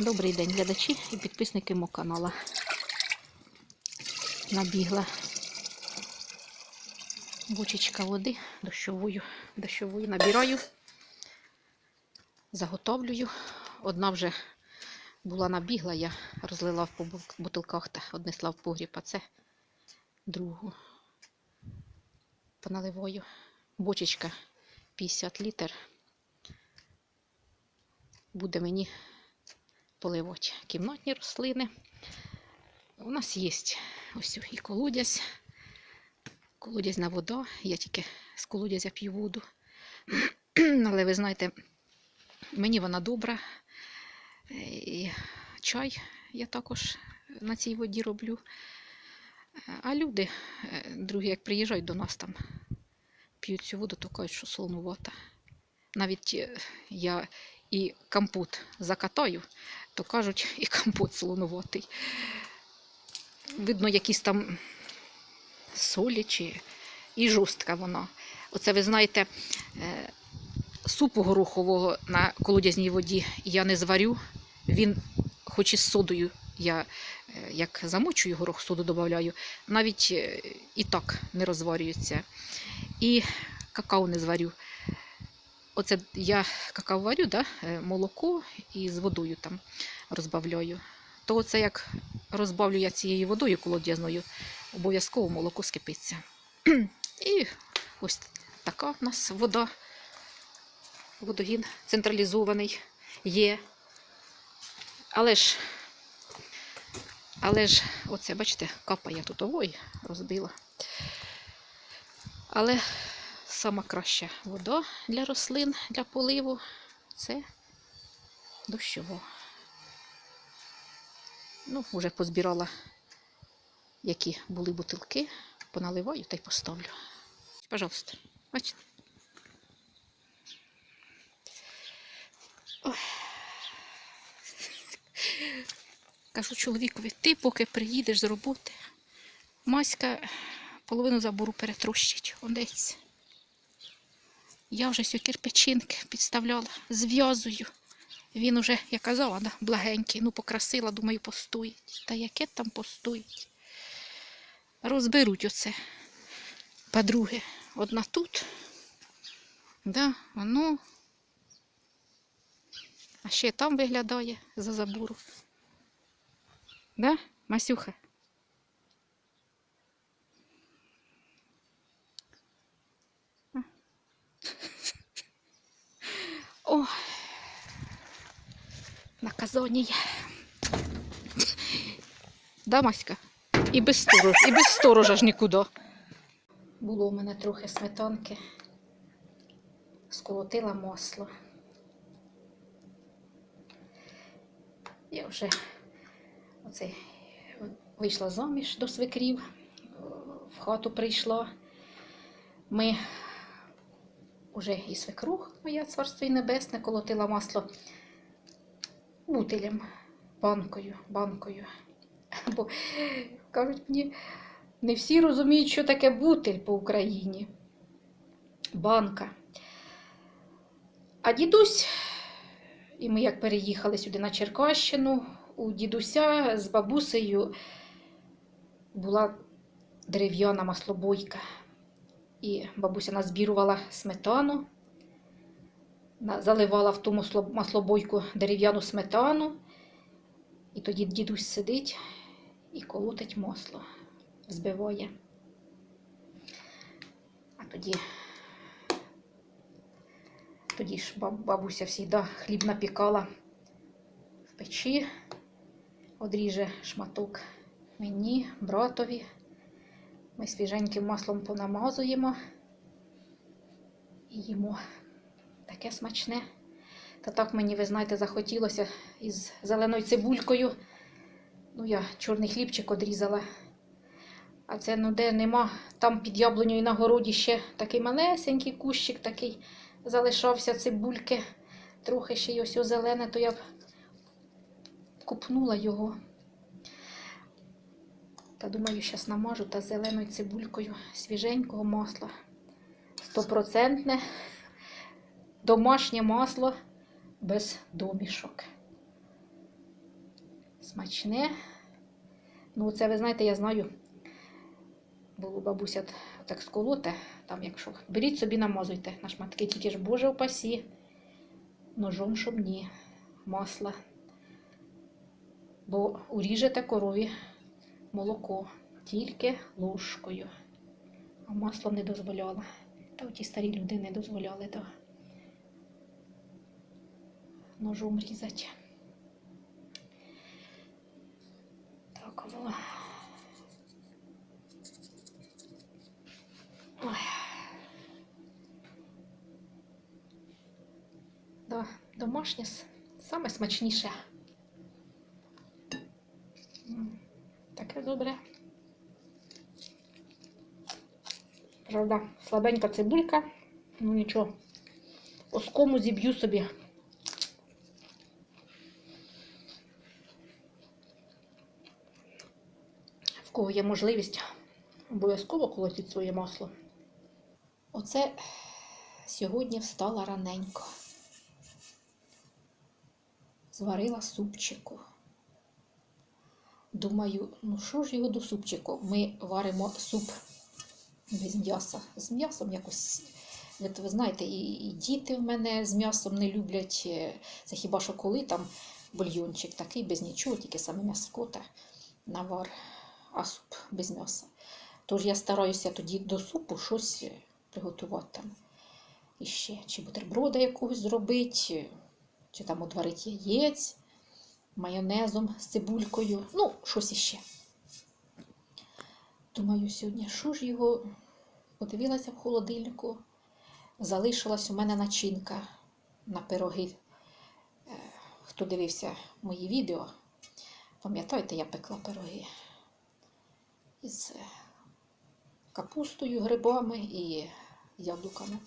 Добрий день, глядачі і підписники мого каналу. Набігла бочечка води дощовою, дощовою набираю, заготовлюю. Одна вже була набігла, я розлила по бутилках та однесла в погріб, а це другу поналиваю. Бочечка 50 літр. Буде мені поливати кімнатні рослини. У нас є ось і колодязь, колодязна вода. Я тільки з колодязя п'ю воду. Але ви знаєте, мені вона добра. Е, І чай я також на цій воді роблю. А люди, е, другі, як приїжджають до нас там, п'ють цю воду, то кажуть, що солонувата. Навіть е, я і компот закатаю, то кажуть, і компот солонуватий. Видно, якісь там солі чи і жорстка вона. Оце ви знаєте, е, супу горохового на колодязній воді я не зварю. Він, хоч із содою, я е, як замочую горох, соду додаю, навіть е, і так не розварюється. І какао не зварю. Оце я какао варю, да? е, молоко і з водою там розбавляю. То оце як розбавлю я цією водою колодязною, обов'язково молоко скипиться. І ось така в нас вода, водогін централізований є. Але ж, але ж, оце, бачите, капає тут ой, розбила. Але сама краща вода для рослин, для поливу це дощова. Ну, вже позбирала, які були бутилки, поналиваю та й поставлю. Пожалуйста, бачите. Кажу чоловікові, ти поки приїдеш з роботи, Маська половину забору перетрощить. Одець. Я вже сьо кирпичинки підставляла, зв'язую. Він уже, я казала, да, благенький, ну покрасила, думаю, постоїть. Та яке там постоїть? Розберуть оце. Подруги, одна тут. Да, воно. А ще там виглядає за забору. Да, Масюха? Наказання. Да, Маська? І без сторожа, і без сторожа ж нікуди. Було у мене трохи сметанки. Сколотила масло. Я вже оце вийшла заміж до свекрів, в хату прийшла. Ми уже і свекрух моя царство і небесне колотила масло бутилем, банкою, банкою. Бо кажуть мені, не всі розуміють, що таке бутиль по Україні. Банка. А дідусь, і ми як переїхали сюди на Черкащину, у дідуся з бабусею була дерев'яна маслобойка. І бабуся назбірувала сметану, заливала в ту масло- маслобойку дерев'яну сметану. І тоді дідусь сидить і колотить масло, збиває. А тоді, тоді ж бабуся завжди хліб напікала в печі, одріже шматок мені, братові. Ми свіженьким маслом понамазуємо і їмо. Таке смачне. Та так мені, ви знаєте, захотілося із зеленою цибулькою. Ну, я чорний хлібчик одрізала. А це ну де нема. Там під яблунею на городі ще такий малесенький кущик такий залишався цибульки. Трохи ще й ось зелене, то я б купнула його. Та думаю, зараз намажу та зеленою цибулькою свіженького масла. Стопроцентне домашнє масло без домішок. Смачне. Ну, це ви знаєте, я знаю. Було бабуся так сколоте, там якщо. Беріть собі, намазуйте на шматки, тільки ж Боже упасі. Ножом, щоб ні. Масла. Бо уріжете корові молоко тільки ложкою. А масло не дозволяло. Та оті старі люди не дозволяли то ножом різати. Так, во. Ой. Да, домашнє саме смачніше. Таке добре. Правда, слабенька цибулька. Ну нічого. Оскому зіб'ю собі. В кого є можливість, обов'язково колотіть своє масло. Оце сьогодні встала раненько. Зварила супчику. Думаю, ну що ж його до супчику? Ми варимо суп без м'яса. З м'ясом якось. Ви, знаєте, і, діти в мене з м'ясом не люблять. Це хіба що коли там бульйончик такий, без нічого, тільки саме м'яско та навар, а суп без м'яса. Тож я стараюся тоді до супу щось приготувати там. Іще, чи бутерброда якогось зробити, чи там одварити яєць майонезом з цибулькою. Ну, щось іще. Думаю, сьогодні, що ж його подивилася в холодильнику. Залишилась у мене начинка на пироги. Е, Хто дивився мої відео, пам'ятаєте, я пекла пироги із капустою, грибами і яблуками.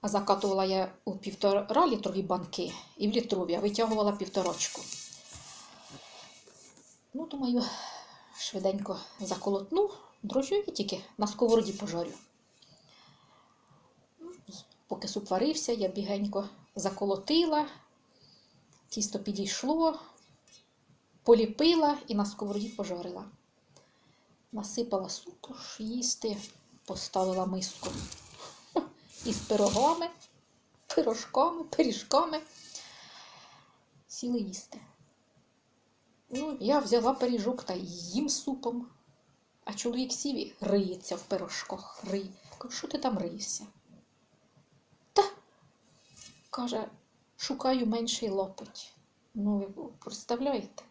А закатувала я у півтора літрові банки і в літрові, а витягувала півторочку. Ну, думаю, швиденько заколотну, дрожжові тільки на сковороді пожарю. Ну, Поки суп варився, я бігенько заколотила, тісто підійшло, поліпила і на сковороді пожарила. Насипала супу їсти, поставила миску із пирогами, пирожками, пиріжками. Сіли їсти. Ну, я взяла пиріжок та їм супом. А чоловік сів і риється в пирожках. Кажу, що ти там риєшся? Та, каже, шукаю менший лопать. Ну, ви представляєте?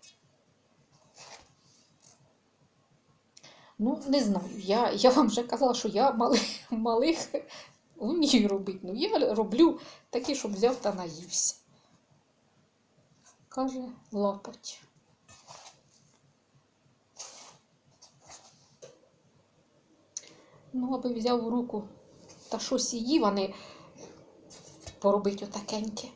Ну, не знаю. Я, я вам вже казала, що я малих, малих вмію робити. Ну, я роблю такі, щоб взяв та наївся. Каже, лопать. Ну, аби взяв в руку та щось а не поробить отакеньке.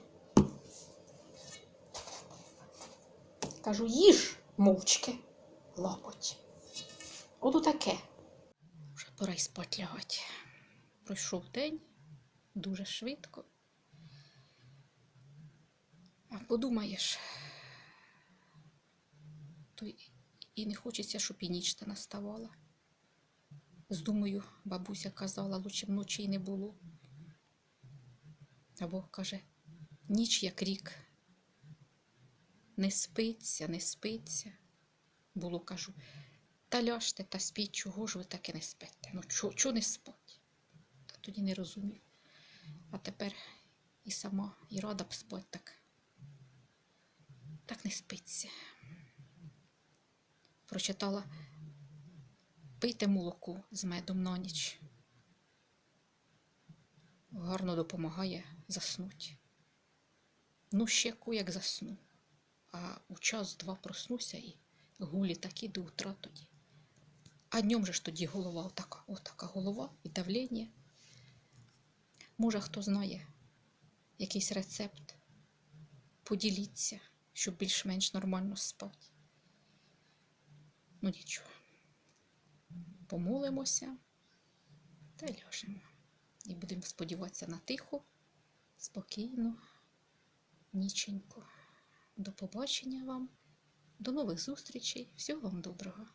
Кажу, їж мовчки, лопать. От отаке. Вже пора й спать лягати. Пройшов день дуже швидко. А подумаєш, то і не хочеться, щоб і ніч та наставала. З думою, бабуся казала, лучше б ночі й не було. А Бог каже, ніч як рік. Не спиться, не спиться. Було кажу, та ляжте та спіть, чого ж ви таки не спите? Ну чого, чого не спать? Та тоді не розумів. А тепер і сама, і рада б спать так. Так не спиться. Прочитала пийте молоко з медом на ніч. Гарно допомагає заснути. Ну, ще ку як засну. А у час-два проснуся і гулі такі до утра тоді. А днем же ж тоді голова отака, отака голова і давлення. Може, хто знає якийсь рецепт. Поділіться, щоб більш-менш нормально спати. Ну нічого. Помолимося та ляжемо. І будемо сподіватися на тиху, спокійну, ніченьку. До побачення вам, до нових зустрічей. Всього вам доброго!